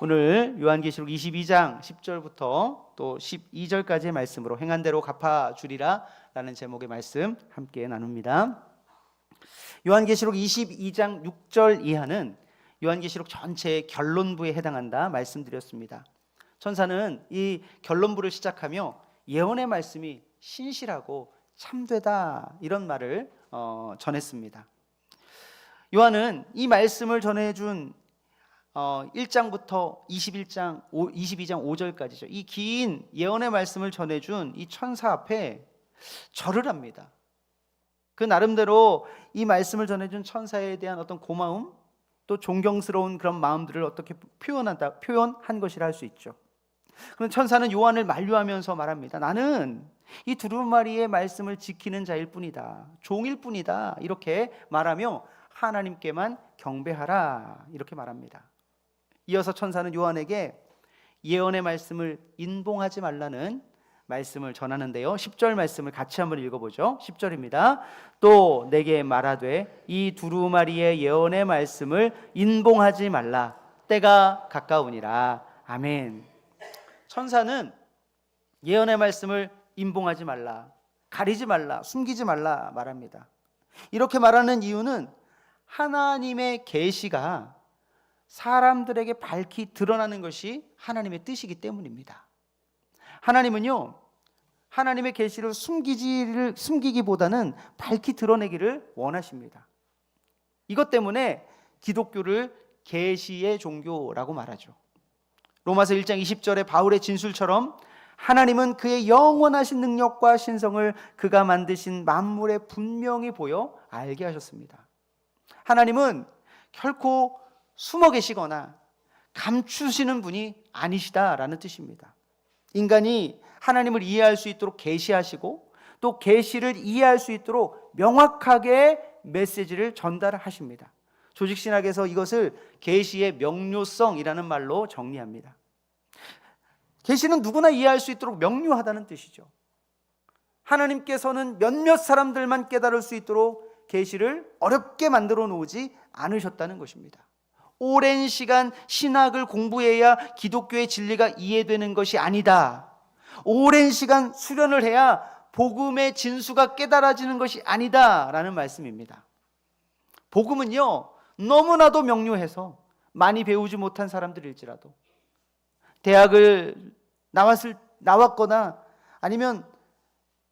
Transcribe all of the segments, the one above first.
오늘 요한계시록 22장 10절부터 또 12절까지의 말씀으로 행한 대로 갚아 주리라 라는 제목의 말씀 함께 나눕니다. 요한계시록 22장 6절 이하는 요한계시록 전체의 결론부에 해당한다 말씀드렸습니다. 천사는 이 결론부를 시작하며 예언의 말씀이 신실하고 참되다 이런 말을 어, 전했습니다. 요한은 이 말씀을 전해준 어, 1장부터 21장, 5, 22장 5절까지죠. 이 긴 예언의 말씀을 전해준 이 천사 앞에 절을 합니다. 그 나름대로 이 말씀을 전해준 천사에 대한 어떤 고마움, 또 존경스러운 그런 마음들을 어떻게 표현한다, 표현한 것이라 할 수 있죠. 그런 천사는 요한을 만류하면서 말합니다. 나는 이 두루마리의 말씀을 지키는 자일 뿐이다. 종일 뿐이다. 이렇게 말하며 하나님께만 경배하라. 이렇게 말합니다. 이어서 천사는 요한에게 예언의 말씀을 인봉하지 말라는 말씀을 전하는데요. 10절 말씀을 같이 한번 읽어보죠. 10절입니다. 또 내게 말하되 이 두루마리의 예언의 말씀을 인봉하지 말라. 때가 가까우니라. 아멘. 천사는 예언의 말씀을 인봉하지 말라. 가리지 말라. 숨기지 말라 말합니다. 이렇게 말하는 이유는 하나님의 계시가 사람들에게 밝히 드러나는 것이 하나님의 뜻이기 때문입니다. 하나님은요, 하나님의 계시를 숨기지를 숨기기보다는 밝히 드러내기를 원하십니다. 이것 때문에 기독교를 계시의 종교라고 말하죠. 로마서 1장 20절에 바울의 진술처럼 하나님은 그의 영원하신 능력과 신성을 그가 만드신 만물에 분명히 보여 알게 하셨습니다. 하나님은 결코 숨어 계시거나 감추시는 분이 아니시다라는 뜻입니다. 인간이 하나님을 이해할 수 있도록 계시하시고 또 계시를 이해할 수 있도록 명확하게 메시지를 전달하십니다. 조직 신학에서 이것을 계시의 명료성이라는 말로 정리합니다. 계시는 누구나 이해할 수 있도록 명료하다는 뜻이죠. 하나님께서는 몇몇 사람들만 깨달을 수 있도록 계시를 어렵게 만들어 놓지 않으셨다는 것입니다. 오랜 시간 신학을 공부해야 기독교의 진리가 이해되는 것이 아니다. 오랜 시간 수련을 해야 복음의 진수가 깨달아지는 것이 아니다 라는 말씀입니다. 복음은요, 너무나도 명료해서 많이 배우지 못한 사람들일지라도 대학을 나왔을 나왔거나 아니면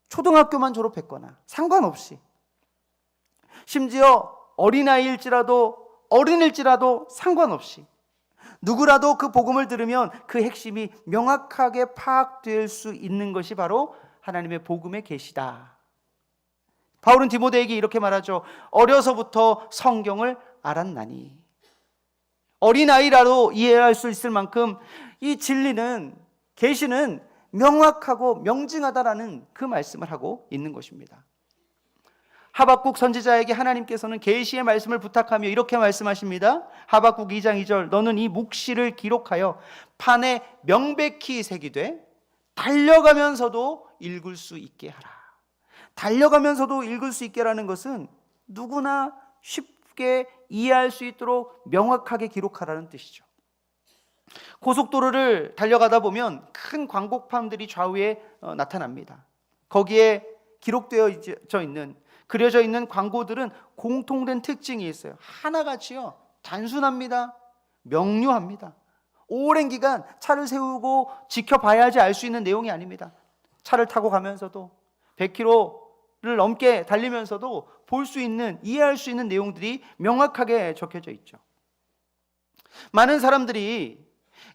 초등학교만 졸업했거나 상관없이 심지어 어린아이일지라도 어린일지라도 상관없이 누구라도 그 복음을 들으면 그 핵심이 명확하게 파악될 수 있는 것이 바로 하나님의 복음의 계시다. 바울은 디모데에게 이렇게 말하죠. 어려서부터 성경을 알았나니. 어린아이라도 이해할 수 있을 만큼 이 진리는 계시는 명확하고 명징하다라는 그 말씀을 하고 있는 것입니다. 하박국 선지자에게 하나님께서는 계시의 말씀을 부탁하며 이렇게 말씀하십니다. 하박국 2장 2절 너는 이 묵시를 기록하여 판에 명백히 새기되 달려가면서도 읽을 수 있게 하라. 달려가면서도 읽을 수 있게라는 것은 누구나 쉽게 이해할 수 있도록 명확하게 기록하라는 뜻이죠. 고속도로를 달려가다 보면 큰 광고판들이 좌우에 어, 나타납니다. 거기에 기록되어 있는 그려져 있는 광고들은 공통된 특징이 있어요. 하나같이요. 단순합니다. 명료합니다. 오랜 기간 차를 세우고 지켜봐야지 알 수 있는 내용이 아닙니다. 차를 타고 가면서도 100km를 넘게 달리면서도 볼 수 있는 이해할 수 있는 내용들이 명확하게 적혀져 있죠. 많은 사람들이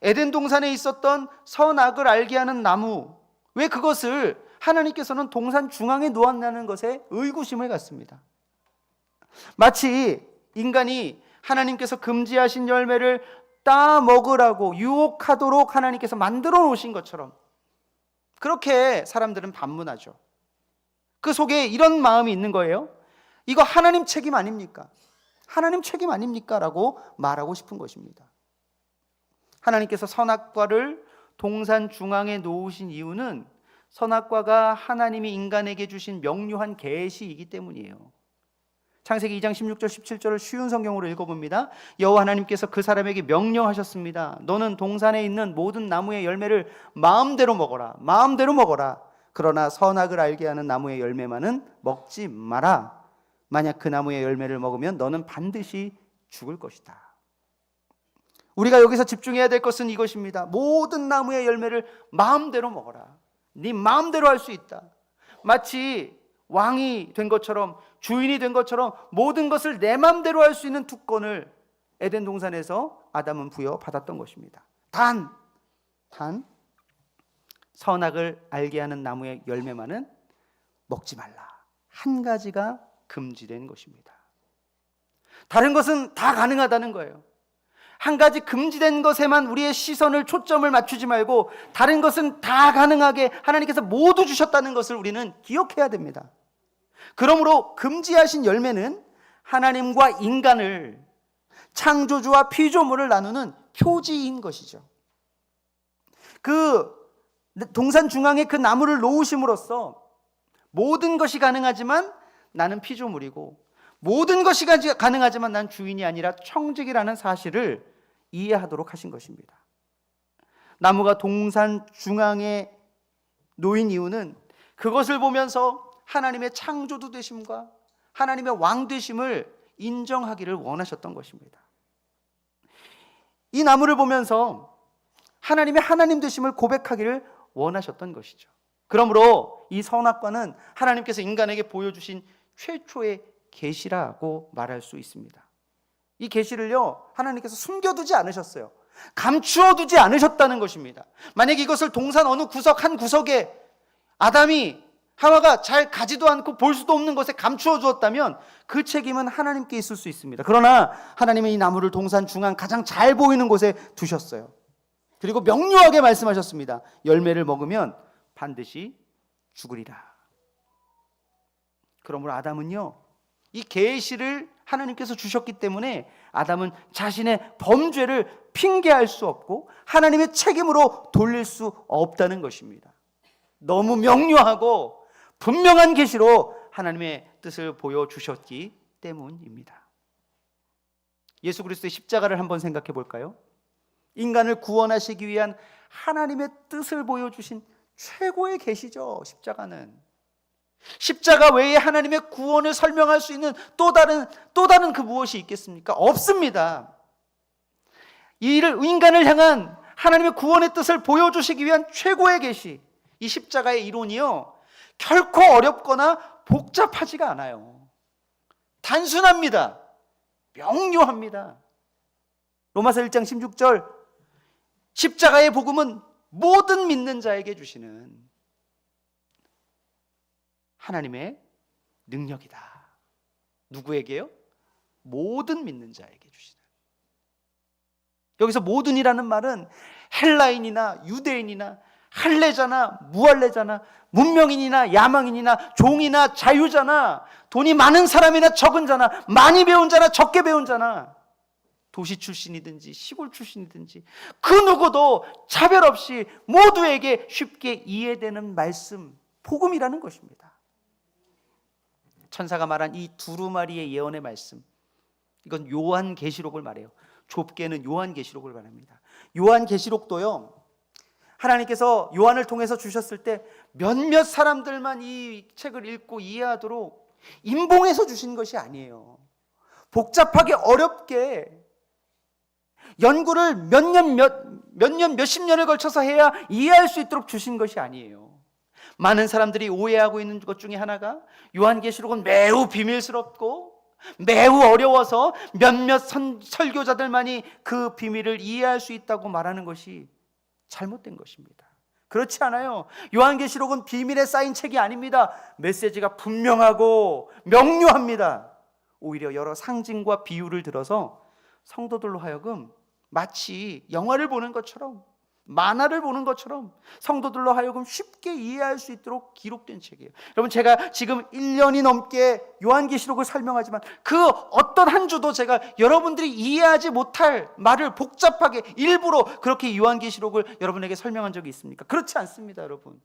에덴 동산에 있었던 선악을 알게 하는 나무 왜 그것을 하나님께서는 동산 중앙에 놓았다는 것에 의구심을 갖습니다. 마치 인간이 하나님께서 금지하신 열매를 따 먹으라고 유혹하도록 하나님께서 만들어 놓으신 것처럼 그렇게 사람들은 반문하죠. 그 속에 이런 마음이 있는 거예요. 이거 하나님 책임 아닙니까? 하나님 책임 아닙니까? 라고 말하고 싶은 것입니다. 하나님께서 선악과를 동산 중앙에 놓으신 이유는 선악과가 하나님이 인간에게 주신 명료한 계시이기 때문이에요. 창세기 2장 16절 17절을 쉬운 성경으로 읽어봅니다. 여호와 하나님께서 그 사람에게 명령하셨습니다. 너는 동산에 있는 모든 나무의 열매를 마음대로 먹어라. 마음대로 먹어라. 그러나 선악을 알게 하는 나무의 열매만은 먹지 마라. 만약 그 나무의 열매를 먹으면 너는 반드시 죽을 것이다. 우리가 여기서 집중해야 될 것은 이것입니다. 모든 나무의 열매를 마음대로 먹어라. 네 마음대로 할 수 있다. 마치 왕이 된 것처럼 주인이 된 것처럼 모든 것을 내 마음대로 할 수 있는 특권을 에덴 동산에서 아담은 부여받았던 것입니다. 단, 단 선악을 알게 하는 나무의 열매만은 먹지 말라. 한 가지가 금지된 것입니다. 다른 것은 다 가능하다는 거예요. 한 가지 금지된 것에만 우리의 시선을 초점을 맞추지 말고 다른 것은 다 가능하게 하나님께서 모두 주셨다는 것을 우리는 기억해야 됩니다. 그러므로 금지하신 열매는 하나님과 인간을 창조주와 피조물을 나누는 표지인 것이죠. 그 동산 중앙에 그 나무를 놓으심으로써 모든 것이 가능하지만 나는 피조물이고 모든 것이 가능하지만 난 주인이 아니라 청직이라는 사실을 이해하도록 하신 것입니다. 나무가 동산 중앙에 놓인 이유는 그것을 보면서 하나님의 창조도 되심과 하나님의 왕 되심을 인정하기를 원하셨던 것입니다. 이 나무를 보면서 하나님의 하나님 되심을 고백하기를 원하셨던 것이죠. 그러므로 이 선악과는 하나님께서 인간에게 보여주신 최초의 계시라고 말할 수 있습니다. 이 계시를요 하나님께서 숨겨두지 않으셨어요. 감추어두지 않으셨다는 것입니다. 만약 이것을 동산 어느 구석 한 구석에 아담이 하와가 잘 가지도 않고 볼 수도 없는 것에 감추어 주었다면 그 책임은 하나님께 있을 수 있습니다. 그러나 하나님은 이 나무를 동산 중앙 가장 잘 보이는 곳에 두셨어요. 그리고 명료하게 말씀하셨습니다. 열매를 먹으면 반드시 죽으리라. 그러므로 아담은요. 이 계시를 하나님께서 주셨기 때문에 아담은 자신의 범죄를 핑계할 수 없고 하나님의 책임으로 돌릴 수 없다는 것입니다. 너무 명료하고 분명한 계시로 하나님의 뜻을 보여 주셨기 때문입니다. 예수 그리스도의 십자가를 한번 생각해 볼까요? 인간을 구원하시기 위한 하나님의 뜻을 보여 주신 최고의 계시죠. 십자가는 십자가 외에 하나님의 구원을 설명할 수 있는 또 다른 또 다른 그 무엇이 있겠습니까? 없습니다. 이를 인간을 향한 하나님의 구원의 뜻을 보여주시기 위한 최고의 계시, 이 십자가의 이론이요 결코 어렵거나 복잡하지가 않아요. 단순합니다. 명료합니다. 로마서 1장 16절 십자가의 복음은 모든 믿는 자에게 주시는 하나님의 능력이다. 누구에게요? 모든 믿는 자에게 주시는. 여기서 모든이라는 말은 헬라인이나 유대인이나 할례자나 무할례자나 문명인이나 야망인이나 종이나 자유자나 돈이 많은 사람이나 적은 자나 많이 배운 자나 적게 배운 자나 도시 출신이든지 시골 출신이든지 그 누구도 차별 없이 모두에게 쉽게 이해되는 말씀 복음이라는 것입니다. 천사가 말한 이 두루마리의 예언의 말씀. 이건 요한 계시록을 말해요. 좁게는 요한 계시록을 말합니다. 요한 계시록도요. 하나님께서 요한을 통해서 주셨을 때 몇몇 사람들만 이 책을 읽고 이해하도록 인봉해서 주신 것이 아니에요. 복잡하게 어렵게 연구를 몇 년, 몇, 몇 년, 몇십 년을 걸쳐서 해야 이해할 수 있도록 주신 것이 아니에요. 많은 사람들이 오해하고 있는 것 중에 하나가 요한계시록은 매우 비밀스럽고 매우 어려워서 몇몇 선, 설교자들만이 그 비밀을 이해할 수 있다고 말하는 것이 잘못된 것입니다. 그렇지 않아요. 요한계시록은 비밀에 쌓인 책이 아닙니다. 메시지가 분명하고 명료합니다. 오히려 여러 상징과 비유를 들어서 성도들로 하여금 마치 영화를 보는 것처럼 만화를 보는 것처럼 성도들로 하여금 쉽게 이해할 수 있도록 기록된 책이에요. 여러분 제가 지금 1년이 넘게 요한계시록을 설명하지만 그 어떤 한 주도 제가 여러분들이 이해하지 못할 말을 복잡하게 일부러 그렇게 요한계시록을 여러분에게 설명한 적이 있습니까? 그렇지 않습니다, 여러분.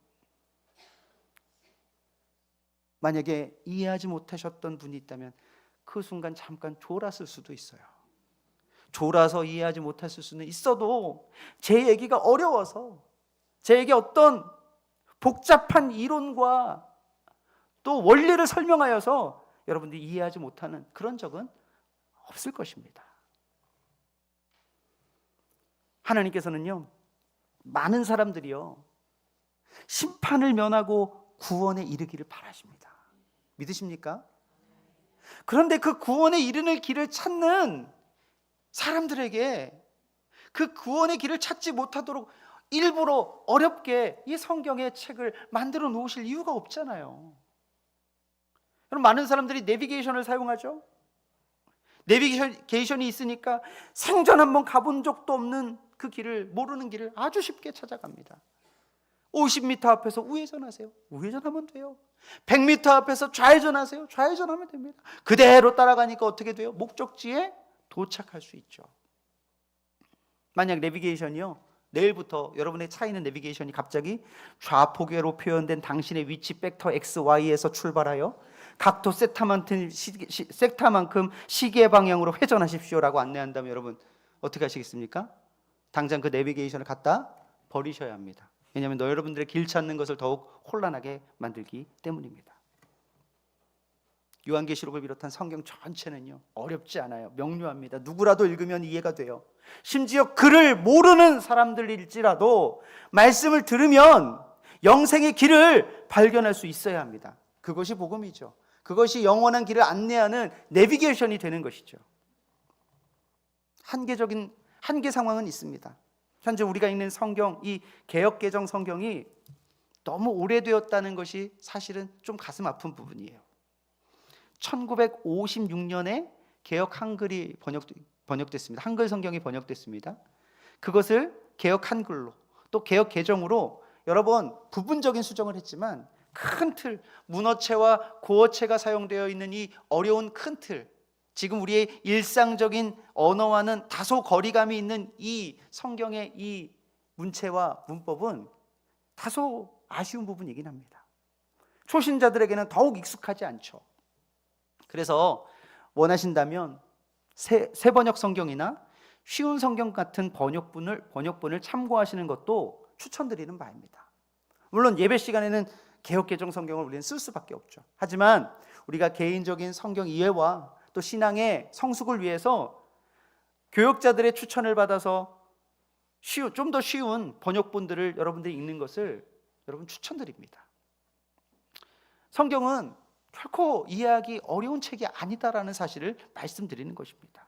만약에 이해하지 못하셨던 분이 있다면 그 순간 잠깐 졸았을 수도 있어요. 졸아서 이해하지 못했을 수는 있어도 제 얘기가 어려워서 제 얘기 어떤 복잡한 이론과 또 원리를 설명하여서 여러분들이 이해하지 못하는 그런 적은 없을 것입니다. 하나님께서는요, 많은 사람들이요, 심판을 면하고 구원에 이르기를 바라십니다. 믿으십니까? 그런데 그 구원에 이르는 길을 찾는 사람들에게 그 구원의 길을 찾지 못하도록 일부러 어렵게 이 성경의 책을 만들어 놓으실 이유가 없잖아요. 여러분 많은 사람들이 내비게이션을 사용하죠. 내비게이션이 있으니까 생전 한번 가본 적도 없는 그 길을 모르는 길을 아주 쉽게 찾아갑니다. 50m 앞에서 우회전하세요. 우회전하면 돼요. 100m 앞에서 좌회전하세요. 좌회전하면 됩니다. 그대로 따라가니까 어떻게 돼요? 목적지에 도착할 수 있죠. 만약 내비게이션이요. 내일부터 여러분의 차 있는 내비게이션이 갑자기 좌포계로 표현된 당신의 위치 벡터 XY에서 출발하여 각도 세타만큼, 세타만큼 시계 방향으로 회전하십시오라고 안내한다면 여러분 어떻게 하시겠습니까? 당장 그 내비게이션을 갖다 버리셔야 합니다. 왜냐하면 너 여러분들의 길 찾는 것을 더욱 혼란하게 만들기 때문입니다. 요한계시록을 비롯한 성경 전체는요 어렵지 않아요. 명료합니다. 누구라도 읽으면 이해가 돼요. 심지어 글을 모르는 사람들일지라도 말씀을 들으면 영생의 길을 발견할 수 있어야 합니다. 그것이 복음이죠. 그것이 영원한 길을 안내하는 내비게이션이 되는 것이죠. 한계적인 한계 상황은 있습니다. 현재 우리가 읽는 성경 이 개역 개정 성경이 너무 오래되었다는 것이 사실은 좀 가슴 아픈 부분이에요 1956년에 개혁 한글이 번역, 번역됐습니다. 한글 성경이 번역됐습니다. 그것을 개혁 한글로 또 개혁 개정으로 여러 번 부분적인 수정을 했지만 큰 틀, 문어체와 고어체가 사용되어 있는 이 어려운 큰 틀, 지금 우리의 일상적인 언어와는 다소 거리감이 있는 이 성경의 이 문체와 문법은 다소 아쉬운 부분이긴 합니다. 초신자들에게는 더욱 익숙하지 않죠. 그래서 원하신다면 새, 새 번역 성경이나 쉬운 성경 같은 번역본을 번역본을 참고하시는 것도 추천드리는 바입니다. 물론 예배 시간에는 개혁 개정 성경을 우리는 쓸 수밖에 없죠. 하지만 우리가 개인적인 성경 이해와 또 신앙의 성숙을 위해서 교역자들의 추천을 받아서 좀 더 쉬운 번역본들을 여러분들이 읽는 것을 여러분 추천드립니다. 성경은 결코 이해하기 어려운 책이 아니다라는 사실을 말씀드리는 것입니다.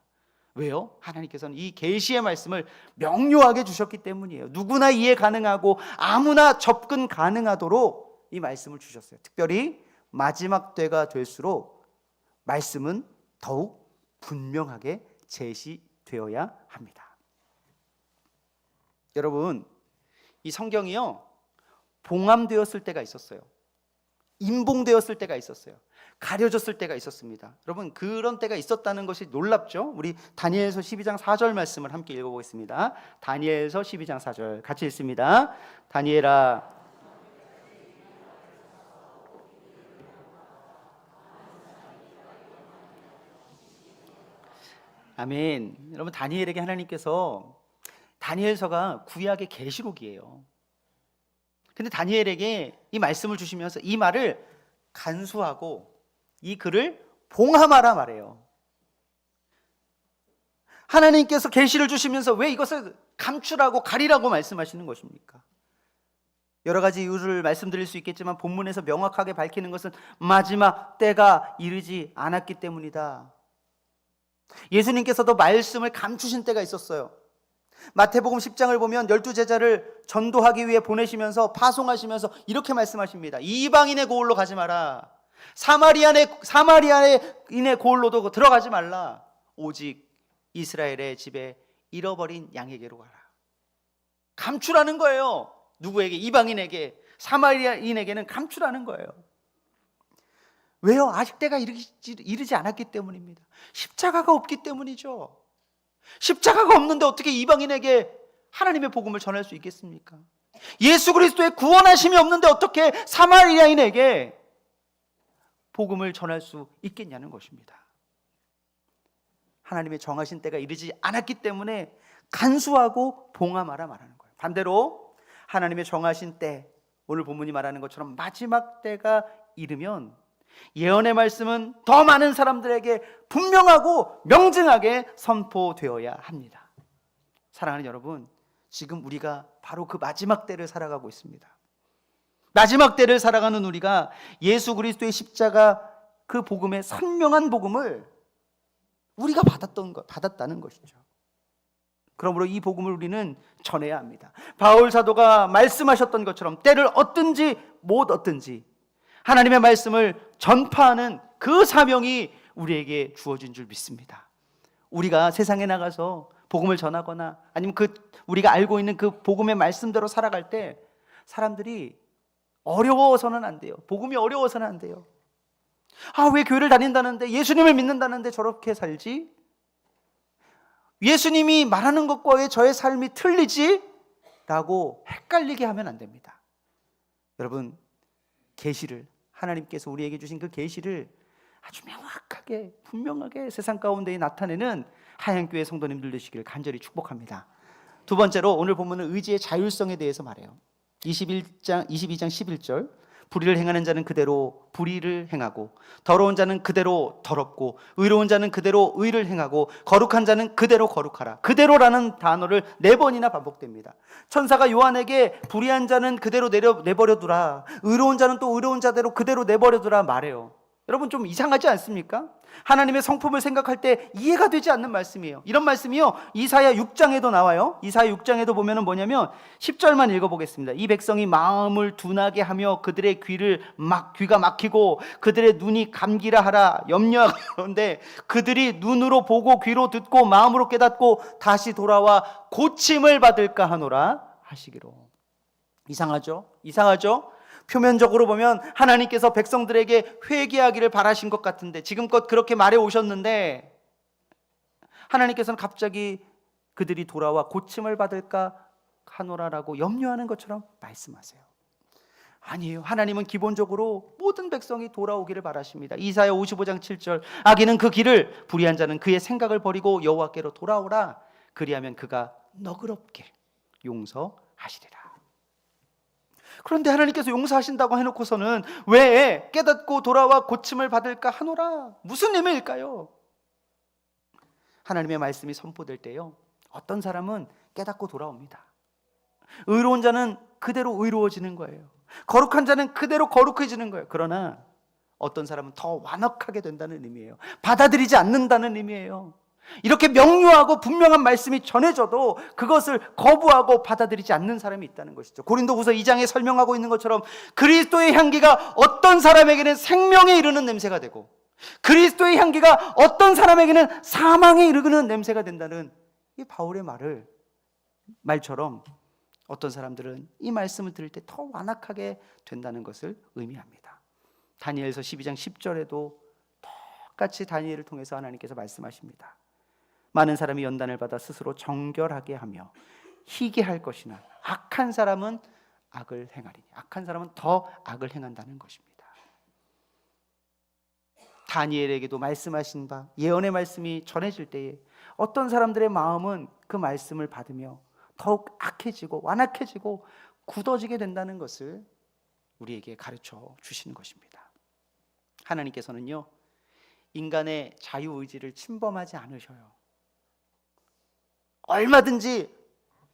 왜요? 하나님께서는 이 계시의 말씀을 명료하게 주셨기 때문이에요. 누구나 이해 가능하고 아무나 접근 가능하도록 이 말씀을 주셨어요. 특별히 마지막 때가 될수록 말씀은 더욱 분명하게 제시되어야 합니다. 여러분, 이 성경이요. 봉함되었을 때가 있었어요. 임봉되었을 때가 있었어요. 가려졌을 때가 있었습니다. 여러분 그런 때가 있었다는 것이 놀랍죠? 우리 다니엘서 12장 4절 말씀을 함께 읽어보겠습니다. 다니엘서 12장 4절 같이 읽습니다. 다니엘아 아멘. 여러분 다니엘에게 하나님께서 다니엘서가 구약의 계시록이에요. 근데 다니엘에게 이 말씀을 주시면서 이 말을 간수하고 이 글을 봉함하라 말해요. 하나님께서 계시를 주시면서 왜 이것을 감추라고 가리라고 말씀하시는 것입니까? 여러 가지 이유를 말씀드릴 수 있겠지만 본문에서 명확하게 밝히는 것은 마지막 때가 이르지 않았기 때문이다. 예수님께서도 말씀을 감추신 때가 있었어요. 마태복음 10장을 보면 열두 제자를 전도하기 위해 보내시면서 파송하시면서 이렇게 말씀하십니다. 이방인의 고을로 가지 마라. 사마리아의 사마리아인의 고을로도 들어가지 말라. 오직 이스라엘의 집에 잃어버린 양에게로 가라. 감추라는 거예요. 누구에게 이방인에게 사마리아인에게는 감추라는 거예요. 왜요? 아직 때가 이르지 않았기 때문입니다. 십자가가 없기 때문이죠. 십자가가 없는데 어떻게 이방인에게 하나님의 복음을 전할 수 있겠습니까? 예수 그리스도의 구원하심이 없는데 어떻게 사마리아인에게 복음을 전할 수 있겠냐는 것입니다. 하나님의 정하신 때가 이르지 않았기 때문에 간수하고 봉함하라 말하는 거예요. 반대로 하나님의 정하신 때 오늘 본문이 말하는 것처럼 마지막 때가 이르면 예언의 말씀은 더 많은 사람들에게 분명하고 명증하게 선포되어야 합니다. 사랑하는 여러분, 지금 우리가 바로 그 마지막 때를 살아가고 있습니다. 마지막 때를 살아가는 우리가 예수 그리스도의 십자가 그 복음의 선명한 복음을 우리가 받았던 것, 받았다는 것이죠. 그러므로 이 복음을 우리는 전해야 합니다. 바울 사도가 말씀하셨던 것처럼 때를 얻든지 못 얻든지 하나님의 말씀을 전파하는 그 사명이 우리에게 주어진 줄 믿습니다. 우리가 세상에 나가서 복음을 전하거나 아니면 그 우리가 알고 있는 그 복음의 말씀대로 살아갈 때 사람들이 어려워서는 안 돼요. 복음이 어려워서는 안 돼요. 아, 왜 교회를 다닌다는데 예수님을 믿는다는데 저렇게 살지? 예수님이 말하는 것과 왜 저의 삶이 틀리지? 라고 헷갈리게 하면 안 됩니다. 여러분, 계시를 하나님께서 우리에게 주신 그 계시를 아주 명확하게 분명하게 세상 가운데 나타내는 하얀 교회 성도님들 되시기를 간절히 축복합니다. 두 번째로 오늘 본문은 의지의 자율성에 대해서 말해요. 21장 22장 11절 불의를 행하는 자는 그대로 불의를 행하고 더러운 자는 그대로 더럽고 의로운 자는 그대로 의를 행하고 거룩한 자는 그대로 거룩하라. 그대로라는 단어를 네 번이나 반복됩니다. 천사가 요한에게 불의한 자는 그대로 내려 내버려 두라. 의로운 자는 또 의로운 자대로 그대로 내버려 두라 말해요. 여러분 좀 이상하지 않습니까? 하나님의 성품을 생각할 때 이해가 되지 않는 말씀이에요. 이런 말씀이요. 이사야 6장에도 나와요. 이사야 6장에도 보면은 뭐냐면 10절만 읽어 보겠습니다. 이 백성이 마음을 둔하게 하며 그들의 귀를 막 귀가 막히고 그들의 눈이 감기라 하라 염려하는데 그들이 눈으로 보고 귀로 듣고 마음으로 깨닫고 다시 돌아와 고침을 받을까 하노라 하시기로. 이상하죠? 이상하죠? 표면적으로 보면 하나님께서 백성들에게 회개하기를 바라신 것 같은데 지금껏 그렇게 말해 오셨는데 하나님께서는 갑자기 그들이 돌아와 고침을 받을까 하노라라고 염려하는 것처럼 말씀하세요. 아니에요. 하나님은 기본적으로 모든 백성이 돌아오기를 바라십니다. 이사야 55장 7절 악인은 그 길을 불의한 자는 그의 생각을 버리고 여호와께로 돌아오라 그리하면 그가 너그럽게 용서하시리라. 그런데 하나님께서 용서하신다고 해놓고서는 왜 깨닫고 돌아와 고침을 받을까 하노라 무슨 의미일까요? 하나님의 말씀이 선포될 때요 어떤 사람은 깨닫고 돌아옵니다. 의로운 자는 그대로 의로워지는 거예요. 거룩한 자는 그대로 거룩해지는 거예요. 그러나 어떤 사람은 더 완악하게 된다는 의미예요. 받아들이지 않는다는 의미예요. 이렇게 명료하고 분명한 말씀이 전해져도 그것을 거부하고 받아들이지 않는 사람이 있다는 것이죠. 고린도후서 2장에 설명하고 있는 것처럼 그리스도의 향기가 어떤 사람에게는 생명에 이르는 냄새가 되고 그리스도의 향기가 어떤 사람에게는 사망에 이르는 냄새가 된다는 이 바울의 말을 말처럼 어떤 사람들은 이 말씀을 들을 때 더 완악하게 된다는 것을 의미합니다. 다니엘서 12장 10절에도 똑같이 다니엘을 통해서 하나님께서 말씀하십니다. 많은 사람이 연단을 받아 스스로 정결하게 하며 희게 할 것이나 악한 사람은 악을 행하리니 악한 사람은 더 악을 행한다는 것입니다. 다니엘에게도 말씀하신 바 예언의 말씀이 전해질 때에 어떤 사람들의 마음은 그 말씀을 받으며 더욱 악해지고 완악해지고 굳어지게 된다는 것을 우리에게 가르쳐 주시는 것입니다. 하나님께서는요 인간의 자유 의지를 침범하지 않으셔요. 얼마든지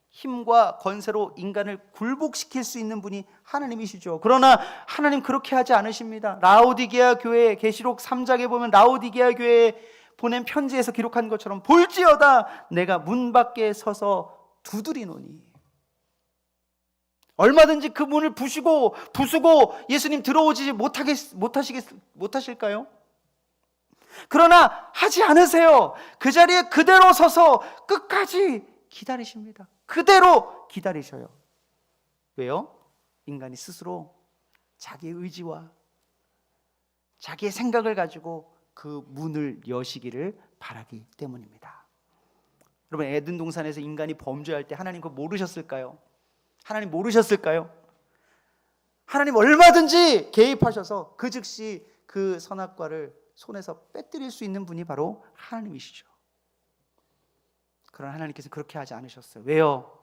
힘과 권세로 인간을 굴복시킬 수 있는 분이 하나님이시죠. 그러나 하나님 그렇게 하지 않으십니다. 라오디게아 교회 계시록 3장에 보면 라오디게아 교회에 보낸 편지에서 기록한 것처럼 볼지어다 내가 문 밖에 서서 두드리노니 얼마든지 그 문을 부시고 부수고 예수님 들어오지 못하겠 못하시겠 못하실까요? 그러나 하지 않으세요. 그 자리에 그대로 서서 끝까지 기다리십니다. 그대로 기다리셔요. 왜요? 인간이 스스로 자기 의지와 자기의 생각을 가지고 그 문을 여시기를 바라기 때문입니다. 여러분 에덴 동산에서 인간이 범죄할 때 하나님 그거 모르셨을까요? 하나님 모르셨을까요? 하나님 얼마든지 개입하셔서 그 즉시 그 선악과를 손에서 빼뜨릴 수 있는 분이 바로 하나님이시죠. 그러나 하나님께서 그렇게 하지 않으셨어요. 왜요?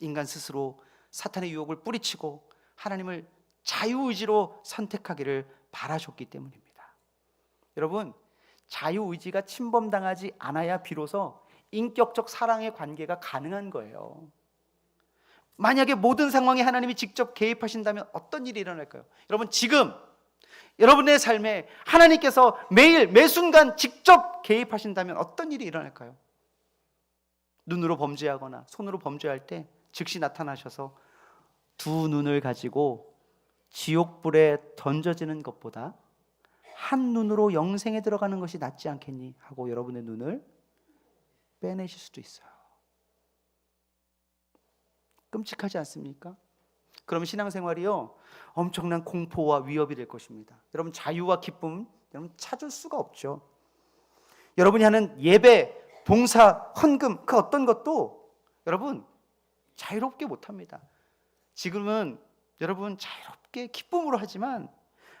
인간 스스로 사탄의 유혹을 뿌리치고 하나님을 자유의지로 선택하기를 바라셨기 때문입니다. 여러분, 자유의지가 침범당하지 않아야 비로소 인격적 사랑의 관계가 가능한 거예요. 만약에 모든 상황에 하나님이 직접 개입하신다면 어떤 일이 일어날까요? 여러분, 지금 여러분의 삶에 하나님께서 매일 매 순간 직접 개입하신다면 어떤 일이 일어날까요? 눈으로 범죄하거나 손으로 범죄할 때 즉시 나타나셔서 두 눈을 가지고 지옥불에 던져지는 것보다 한 눈으로 영생에 들어가는 것이 낫지 않겠니? 하고 여러분의 눈을 빼내실 수도 있어요. 끔찍하지 않습니까? 그러면 신앙생활이요 엄청난 공포와 위협이 될 것입니다. 여러분 자유와 기쁨 여러분 찾을 수가 없죠. 여러분이 하는 예배, 봉사, 헌금 그 어떤 것도 여러분 자유롭게 못 합니다. 지금은 여러분 자유롭게 기쁨으로 하지만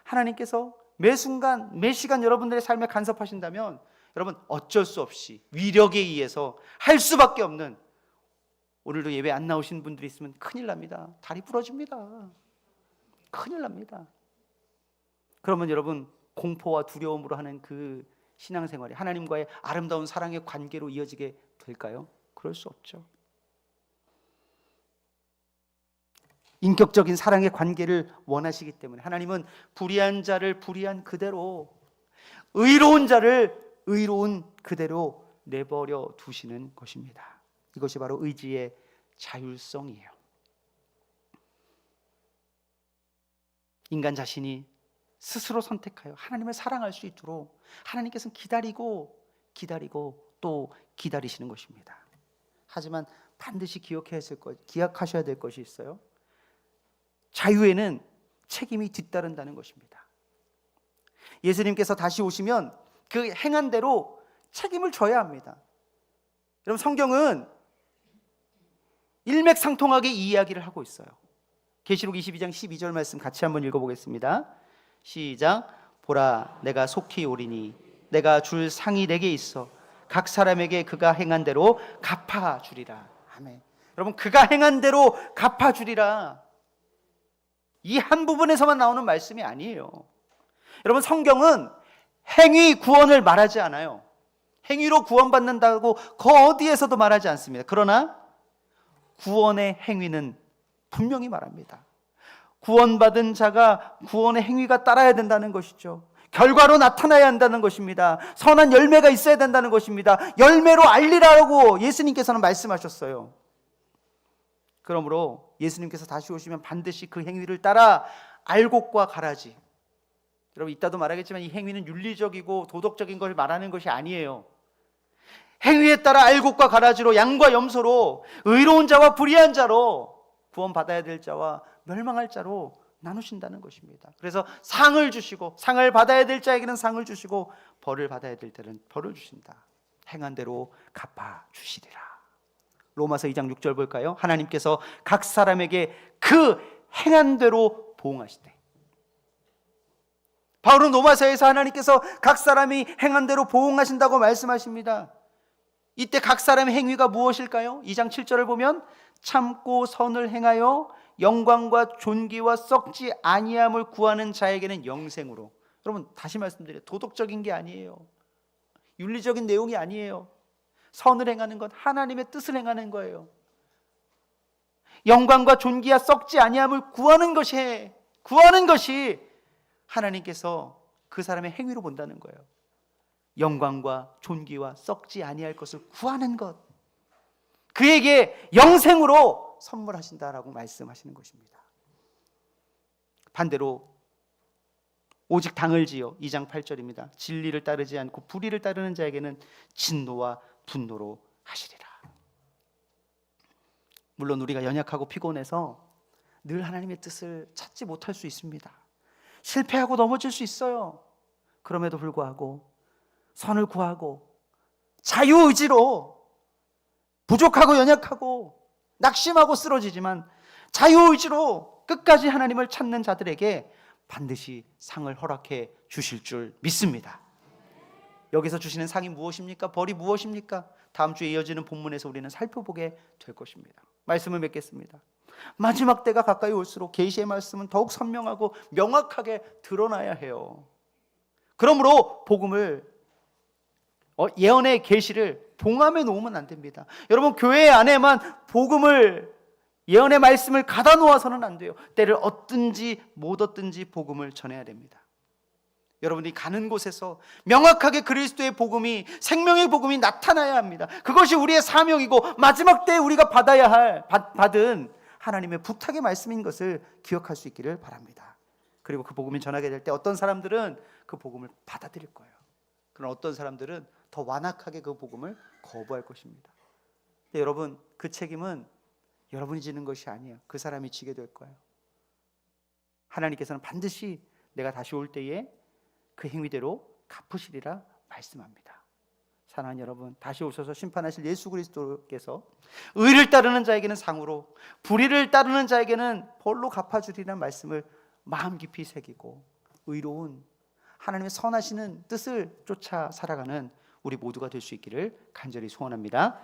하나님께서 매 순간 매 시간 여러분들의 삶에 간섭하신다면 여러분 어쩔 수 없이 위력에 의해서 할 수밖에 없는 오늘도 예배 안 나오신 분들이 있으면 큰일 납니다. 다리 부러집니다. 큰일 납니다. 그러면 여러분 공포와 두려움으로 하는 그 신앙생활이 하나님과의 아름다운 사랑의 관계로 이어지게 될까요? 그럴 수 없죠. 인격적인 사랑의 관계를 원하시기 때문에 하나님은 불의한 자를 불의한 그대로 의로운 자를 의로운 그대로 내버려 두시는 것입니다. 이것이 바로 의지의 자율성이에요. 인간 자신이 스스로 선택하여 하나님을 사랑할 수 있도록 하나님께서는 기다리고 기다리고 또 기다리시는 것입니다. 하지만 반드시 기억해야 할 것, 기억하셔야 될 것이 있어요. 자유에는 책임이 뒤따른다는 것입니다. 예수님께서 다시 오시면 그 행한 대로 책임을 져야 합니다. 여러분 성경은 일맥상통하게 이 이야기를 하고 있어요. 계시록 22장 12절 말씀 같이 한번 읽어보겠습니다. 시작. 보라, 내가 속히 오리니 내가 줄 상이 내게 있어 각 사람에게 그가 행한 대로 갚아 주리라. 아멘. 여러분 그가 행한 대로 갚아 주리라. 이 한 부분에서만 나오는 말씀이 아니에요. 여러분 성경은 행위 구원을 말하지 않아요. 행위로 구원받는다고 그 어디에서도 말하지 않습니다. 그러나 구원의 행위는 분명히 말합니다. 구원받은 자가 구원의 행위가 따라야 된다는 것이죠. 결과로 나타나야 한다는 것입니다. 선한 열매가 있어야 된다는 것입니다. 열매로 알리라고 예수님께서는 말씀하셨어요. 그러므로 예수님께서 다시 오시면 반드시 그 행위를 따라 알곡과 가라지. 여러분 이따도 말하겠지만 이 행위는 윤리적이고 도덕적인 걸 말하는 것이 아니에요. 행위에 따라 알곡과 가라지로 양과 염소로 의로운 자와 불의한 자로 구원받아야 될 자와 멸망할 자로 나누신다는 것입니다. 그래서 상을 주시고 상을 받아야 될 자에게는 상을 주시고 벌을 받아야 될 때는 벌을 주신다. 행한 대로 갚아 주시리라. 로마서 2장 6절 볼까요? 하나님께서 각 사람에게 그 행한 대로 보응하시되 바울은 로마서에서 하나님께서 각 사람이 행한 대로 보응하신다고 말씀하십니다. 이때 각 사람의 행위가 무엇일까요? 2장 7절을 보면 참고 선을 행하여 영광과 존귀와 썩지 아니함을 구하는 자에게는 영생으로. 여러분 다시 말씀드려요. 도덕적인 게 아니에요. 윤리적인 내용이 아니에요. 선을 행하는 건 하나님의 뜻을 행하는 거예요. 영광과 존귀와 썩지 아니함을 구하는 것이 구하는 것이 하나님께서 그 사람의 행위로 본다는 거예요. 영광과 존귀와 썩지 아니할 것을 구하는 것. 그에게 영생으로 선물하신다라고 말씀하시는 것입니다. 반대로 오직 당을 지어 2장 8절입니다. 진리를 따르지 않고 불의를 따르는 자에게는 진노와 분노로 하시리라. 물론 우리가 연약하고 피곤해서 늘 하나님의 뜻을 찾지 못할 수 있습니다. 실패하고 넘어질 수 있어요. 그럼에도 불구하고 선을 구하고 자유의지로 부족하고 연약하고 낙심하고 쓰러지지만 자유의지로 끝까지 하나님을 찾는 자들에게 반드시 상을 허락해 주실 줄 믿습니다. 여기서 주시는 상이 무엇입니까? 벌이 무엇입니까? 다음 주에 이어지는 본문에서 우리는 살펴보게 될 것입니다. 말씀을 맺겠습니다. 마지막 때가 가까이 올수록 계시의 말씀은 더욱 선명하고 명확하게 드러나야 해요. 그러므로 복음을 어, 예언의 계시를 봉함해 놓으면 안 됩니다. 여러분 교회 안에만 복음을 예언의 말씀을 가다 놓아서는 안 돼요. 때를 얻든지 못 얻든지 복음을 전해야 됩니다. 여러분이 가는 곳에서 명확하게 그리스도의 복음이 생명의 복음이 나타나야 합니다. 그것이 우리의 사명이고 마지막 때에 우리가 받아야 할 받, 받은 하나님의 부탁의 말씀인 것을 기억할 수 있기를 바랍니다. 그리고 그 복음이 전하게 될 때 어떤 사람들은 그 복음을 받아들일 거예요. 그러나 어떤 사람들은 더 완악하게 그 복음을 거부할 것입니다. 여러분 그 책임은 여러분이 지는 것이 아니에요. 그 사람이 지게 될 거예요. 하나님께서는 반드시 내가 다시 올 때에 그 행위대로 갚으시리라 말씀합니다. 사랑하는 여러분, 다시 오셔서 심판하실 예수 그리스도께서 의를 따르는 자에게는 상으로 불의를 따르는 자에게는 벌로 갚아주리라는 말씀을 마음 깊이 새기고 의로운 하나님의 선하시는 뜻을 쫓아 살아가는 우리 모두가 될 수 있기를 간절히 소원합니다.